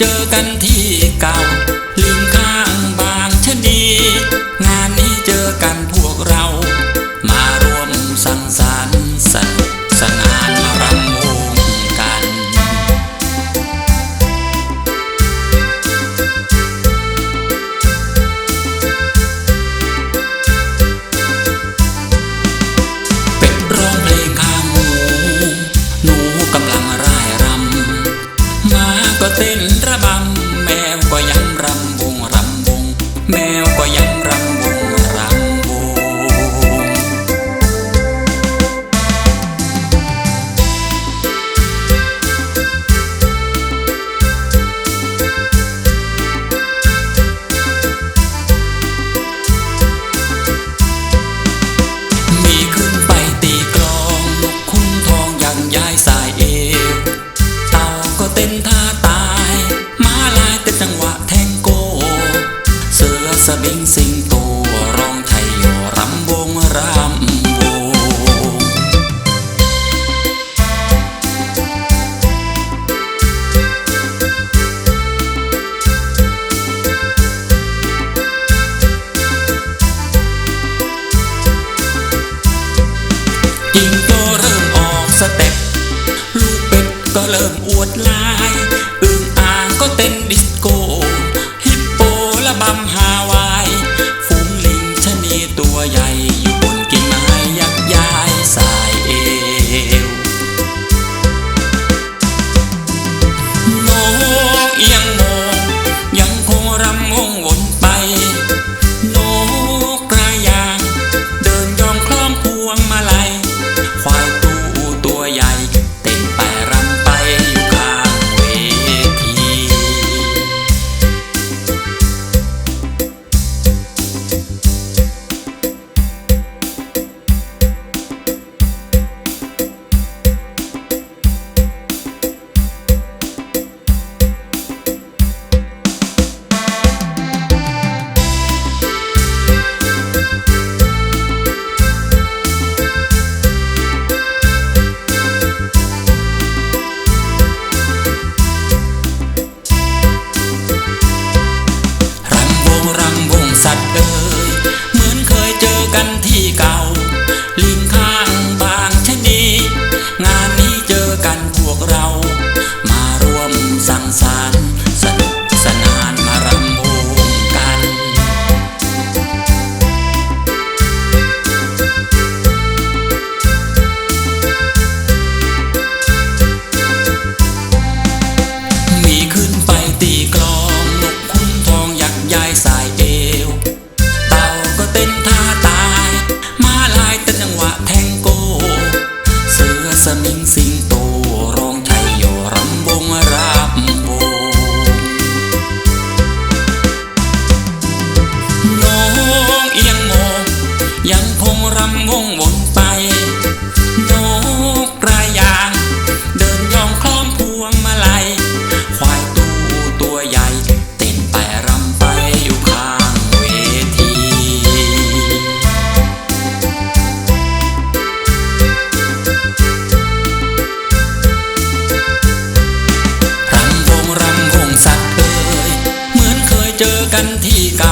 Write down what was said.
เจอกันที่เก่า ยังรำ เริ่มอวดลาย อึ่งอ่างก็เต้นดิส กันที่ก